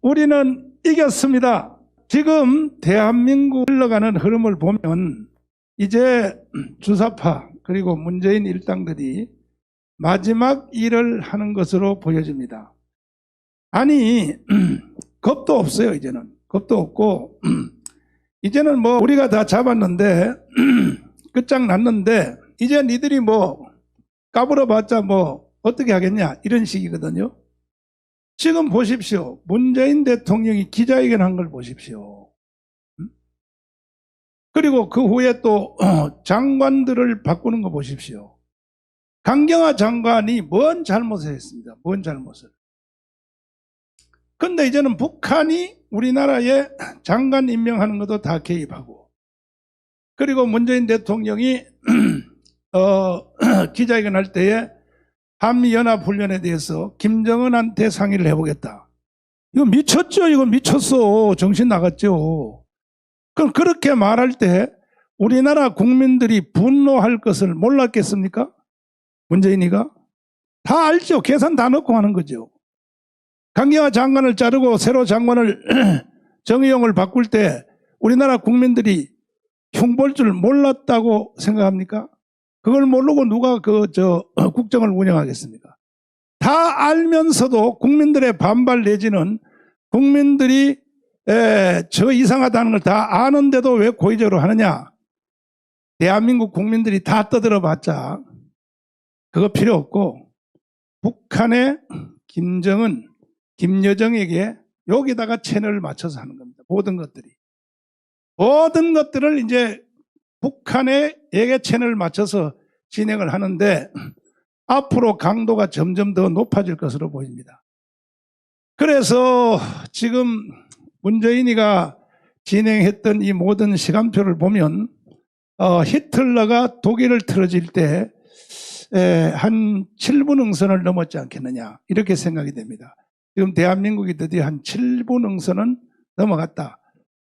우리는 이겼습니다. 지금 대한민국 흘러가는 흐름을 보면 이제 주사파 그리고 문재인 일당들이 마지막 일을 하는 것으로 보여집니다. 아니 겁도 없어요 이제는 겁도 없고 이제는 뭐 우리가 다 잡았는데 끝장났는데 이제 니들이 뭐 까불어봤자 뭐 어떻게 하겠냐 이런 식이거든요. 지금 보십시오. 문재인 대통령이 기자회견 한 걸 보십시오. 음? 그리고 그 후에 또 장관들을 바꾸는 거 보십시오. 강경화 장관이 뭔 잘못을 했습니다. 뭔 잘못을. 근데 이제는 북한이 우리나라에 장관 임명하는 것도 다 개입하고 그리고 문재인 대통령이 어, 기자회견 할 때에 한미연합훈련에 대해서 김정은한테 상의를 해보겠다. 이거 미쳤죠? 이거 미쳤어. 정신 나갔죠? 그럼 그렇게 말할 때 우리나라 국민들이 분노할 것을 몰랐겠습니까? 문재인이가? 다 알죠. 계산 다 넣고 하는 거죠. 강경화 장관을 자르고 새로 장관을 정의용을 바꿀 때 우리나라 국민들이 흉볼 줄 몰랐다고 생각합니까? 그걸 모르고 누가 그 저 국정을 운영하겠습니까? 다 알면서도 국민들의 반발 내지는 국민들이 에, 저 이상하다는 걸 다 아는데도 왜 고의적으로 하느냐? 대한민국 국민들이 다 떠들어봤자 그거 필요 없고 북한의 김정은, 김여정에게 여기다가 채널을 맞춰서 하는 겁니다. 모든 것들이. 모든 것들을 이제 북한의 에게 채널을 맞춰서 진행을 하는데 앞으로 강도가 점점 더 높아질 것으로 보입니다. 그래서 지금 문재인이가 진행했던 이 모든 시간표를 보면 어, 히틀러가 독일을 틀어질 때 한 7분 응선을 넘었지 않겠느냐 이렇게 생각이 됩니다. 지금 대한민국이 드디어 한 7분 응선은 넘어갔다.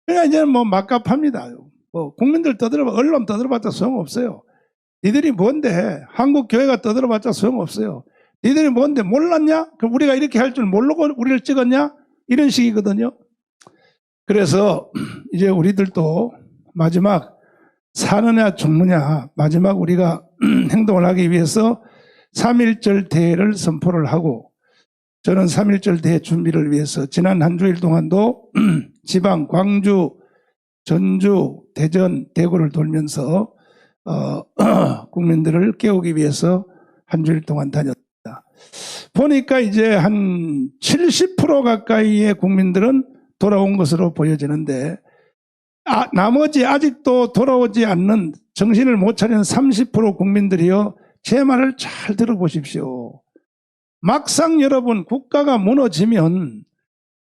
그러니까 이제는 뭐 막갑합니다. 뭐 국민들 떠들어 언론 떠들어봤자 소용없어요. 니들이 뭔데 한국 교회가 떠들어봤자 소용없어요. 니들이 뭔데 몰랐냐? 그럼 우리가 이렇게 할 줄 모르고 우리를 찍었냐? 이런 식이거든요. 그래서 이제 우리들도 마지막 사느냐 죽느냐 마지막 우리가 행동을 하기 위해서 3.1절 대회를 선포를 하고 저는 3.1절 대회 준비를 위해서 지난 한 주일 동안도 지방 광주 전주, 대전, 대구를 돌면서 어, 국민들을 깨우기 위해서 한 주일 동안 다녔다. 보니까 이제 한 70% 가까이의 국민들은 돌아온 것으로 보여지는데 아, 나머지 아직도 돌아오지 않는 정신을 못 차리는 30% 국민들이요. 제 말을 잘 들어보십시오. 막상 여러분 국가가 무너지면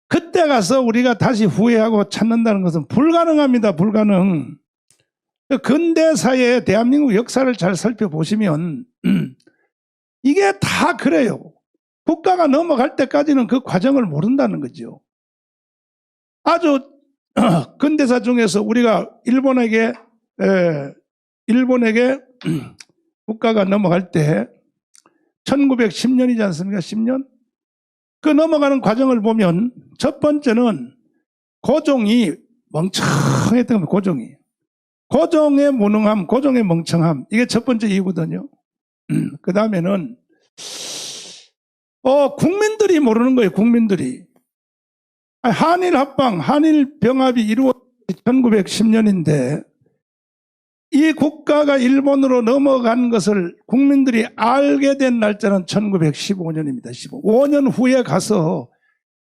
그때 가서 우리가 다시 후회하고 찾는다는 것은 불가능합니다. 불가능. 근대사의 대한민국 역사를 잘 살펴보시면 이게 다 그래요. 국가가 넘어갈 때까지는 그 과정을 모른다는 거죠. 아주 근대사 중에서 우리가 일본에게 에, 일본에게 국가가 넘어갈 때 1910년이지 않습니까? 10년? 그 넘어가는 과정을 보면 첫 번째는 고종이 멍청했던 겁니다. 고종이. 고종의 무능함, 고종의 멍청함. 이게 첫 번째 이유거든요. 음, 그 다음에는 어, 국민들이 모르는 거예요. 국민들이. 한일 합방, 한일 병합이 이루어진 1910년인데 이 국가가 일본으로 넘어간 것을 국민들이 알게 된 날짜는 1915년입니다. 15. 5년 후에 가서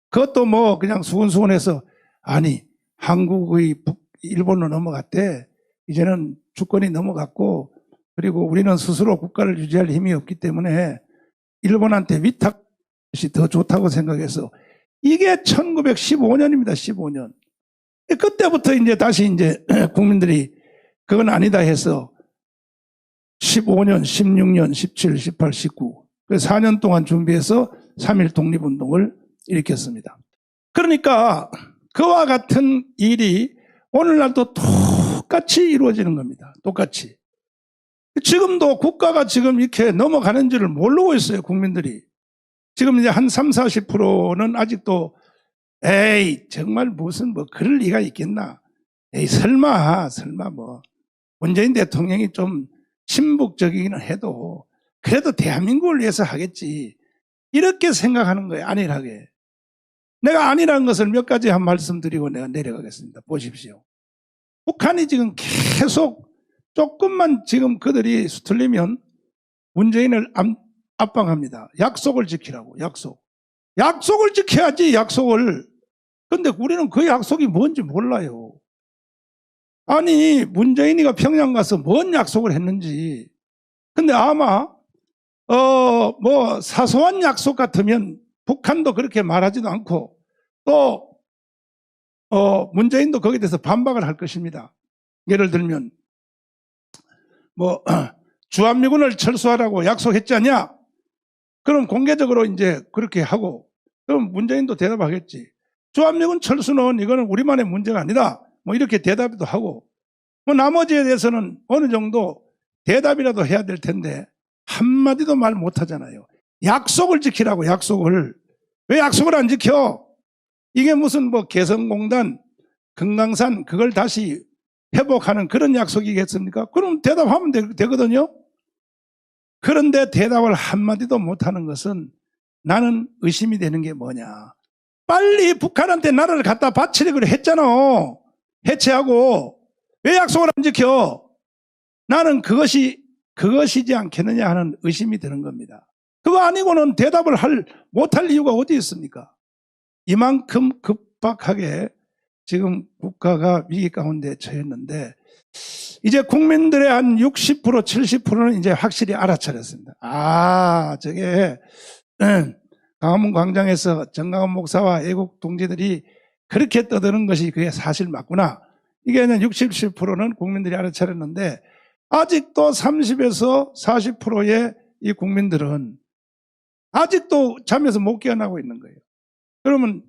그것도 뭐 그냥 수근수근해서 아니 한국의 북, 일본으로 넘어갔대. 이제는 주권이 넘어갔고 그리고 우리는 스스로 국가를 유지할 힘이 없기 때문에 일본한테 위탁이 더 좋다고 생각해서 이게 1915년입니다. 15년. 그때부터 이제 다시 이제 국민들이 그건 아니다 해서 15년, 16년, 17, 18, 19. 그 4년 동안 준비해서 3.1 독립운동을 일으켰습니다. 그러니까 그와 같은 일이 오늘날도 똑같이 이루어지는 겁니다. 똑같이. 지금도 국가가 지금 이렇게 넘어가는 줄을 모르고 있어요, 국민들이. 지금 이제 한 3, 40%는 아직도 에이 정말 무슨 뭐 그럴 리가 있겠나? 에이 설마 설마 뭐 문재인 대통령이 좀 친북적이기는 해도 그래도 대한민국을 위해서 하겠지 이렇게 생각하는 거예요 안일하게 내가 아니라는 것을 몇 가지 한 말씀드리고 내가 내려가겠습니다 보십시오 북한이 지금 계속 조금만 지금 그들이 수틀리면 문재인을 압- 압박합니다. 약속을 지키라고 약속. 약속을 지켜야지 약속을. 근데 우리는 그 약속이 뭔지 몰라요. 아니 문재인이가 평양 가서 뭔 약속을 했는지. 근데 아마 어 뭐 사소한 약속 같으면 북한도 그렇게 말하지도 않고 또 어, 문재인도 거기에 대해서 반박을 할 것입니다. 예를 들면 뭐 주한미군을 철수하라고 약속했지 않냐? 그럼 공개적으로 이제 그렇게 하고 그럼 문재인도 대답하겠지. 주한미군 철수는 이거는 우리만의 문제가 아니다. 뭐 이렇게 대답도 하고 뭐 나머지에 대해서는 어느 정도 대답이라도 해야 될 텐데 한마디도 말 못하잖아요. 약속을 지키라고 약속을 왜 약속을 안 지켜? 이게 무슨 뭐 개성공단 금강산 그걸 다시 회복하는 그런 약속이겠습니까? 그럼 대답하면 되, 되거든요. 그런데 대답을 한마디도 못하는 것은 나는 의심이 되는 게 뭐냐. 빨리 북한한테 나라를 갖다 바치려고 했잖아. 해체하고. 왜 약속을 안 지켜? 나는 그것이, 그것이지 않겠느냐 하는 의심이 드는 겁니다. 그거 아니고는 대답을 할, 못할 이유가 어디 있습니까? 이만큼 급박하게 지금 국가가 위기 가운데 처했는데 이제 국민들의 한 60% 70%는 이제 확실히 알아차렸습니다. 아 저게 음, 강화문 광장에서 정강원 목사와 애국 동지들이 그렇게 떠드는 것이 그게 사실 맞구나. 이게 그냥 60, 70%는 국민들이 알아차렸는데 아직도 30에서 40%의 이 국민들은 아직도 잠에서 못 깨어나고 있는 거예요. 그러면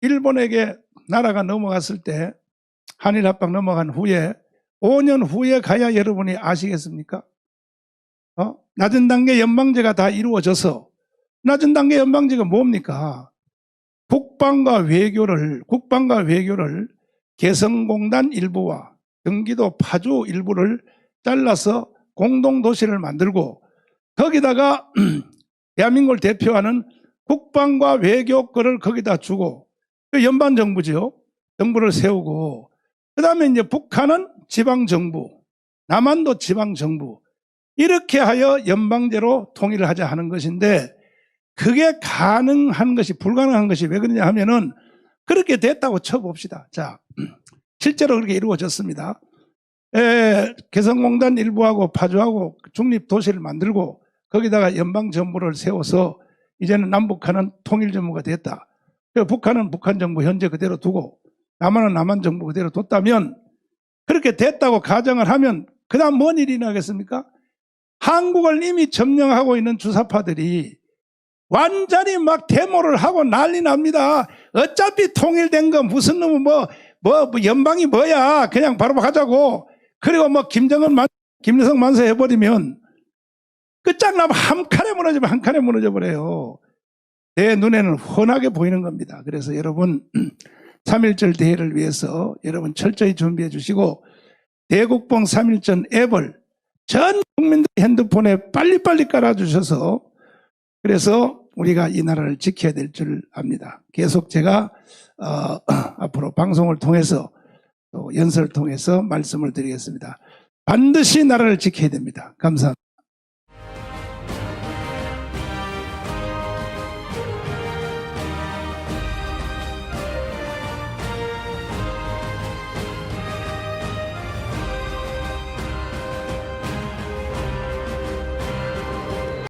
일본에게 나라가 넘어갔을 때 한일 합방 넘어간 후에 5년 후에 가야 여러분이 아시겠습니까? 어? 낮은 단계 연방제가 다 이루어져서 낮은 단계 연방제가 뭡니까? 국방과 외교를 국방과 외교를 개성공단 일부와 경기도 파주 일부를 잘라서 공동 도시를 만들고 거기다가 대한민국을 대표하는 국방과 외교 거를 거기다 주고 그 연방 정부죠. 정부를 세우고 그다음에 이제 북한은 지방 정부, 남한도 지방 정부 이렇게 하여 연방제로 통일을 하자 하는 것인데 그게 가능한 것이 불가능한 것이 왜 그러냐 하면은 그렇게 됐다고 쳐봅시다. 자, 실제로 그렇게 이루어졌습니다. 에, 개성공단 일부하고 파주하고 중립 도시를 만들고 거기다가 연방 정부를 세워서 이제는 남북한은 통일 정부가 됐다. 북한은 북한 정부 현재 그대로 두고 남한은 남한 정부 그대로 뒀다면 그렇게 됐다고 가정을 하면 그다음 뭔 일이 나겠습니까? 한국을 이미 점령하고 있는 주사파들이 완전히 막 데모를 하고 난리 납니다. 어차피 통일된 거 무슨 놈은 뭐, 뭐, 뭐 연방이 뭐야. 그냥 바로 가자고. 그리고 뭐 김정은 만, 김일성 만세 해버리면 끝장나면 한 칸에 무너지면 한 칸에 무너져 버려요. 내 눈에는 훤하게 보이는 겁니다. 그래서 여러분 3.1절 대회를 위해서 여러분 철저히 준비해 주시고 대국봉 3.1전 앱을 전 국민들 핸드폰에 빨리빨리 깔아주셔서 그래서 우리가 이 나라를 지켜야 될 줄 압니다. 계속 제가 어, 앞으로 방송을 통해서 또 연설을 통해서 말씀을 드리겠습니다. 반드시 나라를 지켜야 됩니다. 감사합니다.